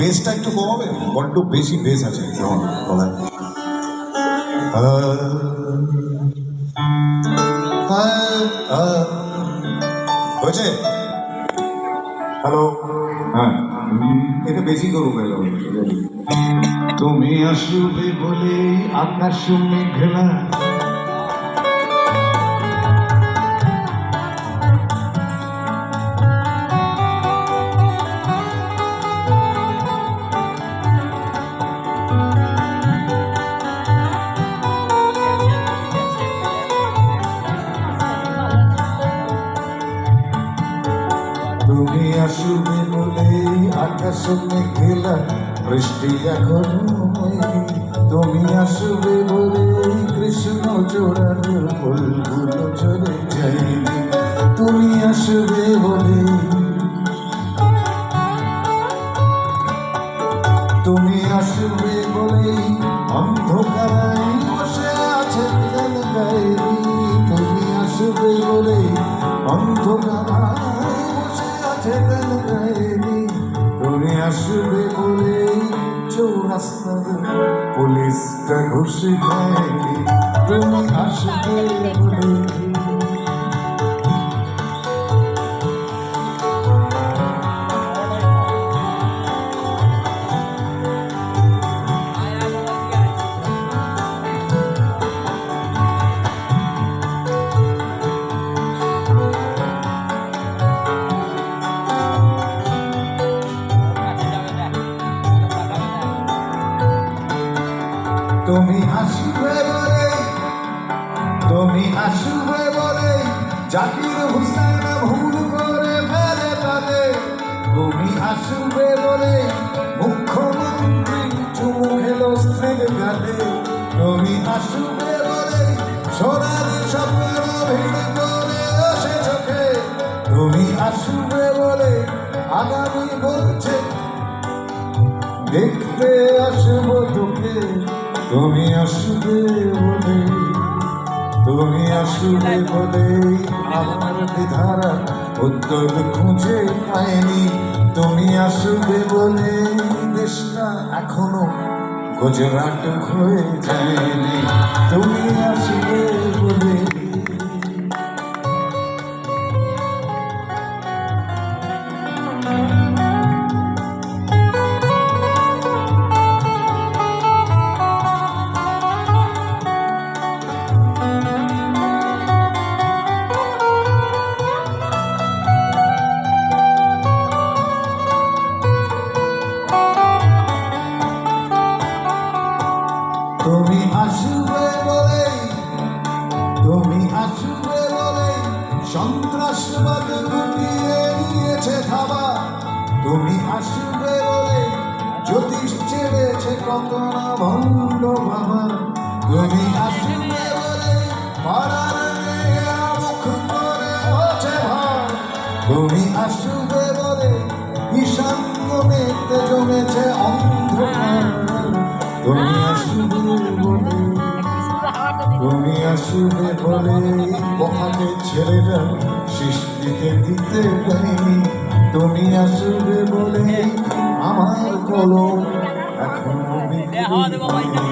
বেসটা একটু কমাবে? বড্ড বেশি বেস আছে তোমার গলায় হয়েছে? হ্যালো? হ্যাঁ। এটা বেশি করব তুমি আসবে বলে আকাশ মেঘলা। তুমি আসবে বলে আকাশ মেঘলা বৃষ্টি এখন তুমি আসবে বলে কৃষ্ণ চোরানো ফুলগুলো চলে যায়নি। তুমি আসবে বলে তুমি আসবে বলে অন্ধকারাই বসে আছে তুমি আসবে বলে অন্ধকারাই বসে আছে গান গায়নি তুমি আসবে বলে চৌরাস্তার পুলিশটা ঘুষি দেয়নি। তুমি আসবে বলে তুমি আসবে বলে, তুমি আসবে বলে, জাকির হুসেন ভুল করে ফেলে তাদের তুমি আসবে বলে, মুখ্যমন্ত্রী চুমু খেলো স্ত্রীর গালে। তুমি আসবে বলে, সোনার স্বপ্ন ভিড় করে আসে চোখে। তুমি আসবে বলে, আগামী বলছে, দেখতে আসব তোকে। তুমি আসবে বলে তুমি আসবে বলে আমার বিধারা উত্তর খুঁজে পায়নি তুমি আসবে বলে দেশটা এখনও গুজরাট হয়ে যায়নি। তুমি আসবে বলে তুমি আসবে বলে, তুমি আসবে বলে সন্ত্রাসবাদ গুটিয়ে নিয়েছে থাবা। তুমি আসবে বলে জ্যোতিষ ছেড়েছে কত না ভণ্ড বাবা তুমি আসবে বলে পাড়ার মুখ করে ভাই তুমি আসবে আসবে বলে কথাকে ছেলেরা সৃষ্টিতে দিতে পারিনি। তুমি আসবে বলে আমার কলম এখন বিক্রি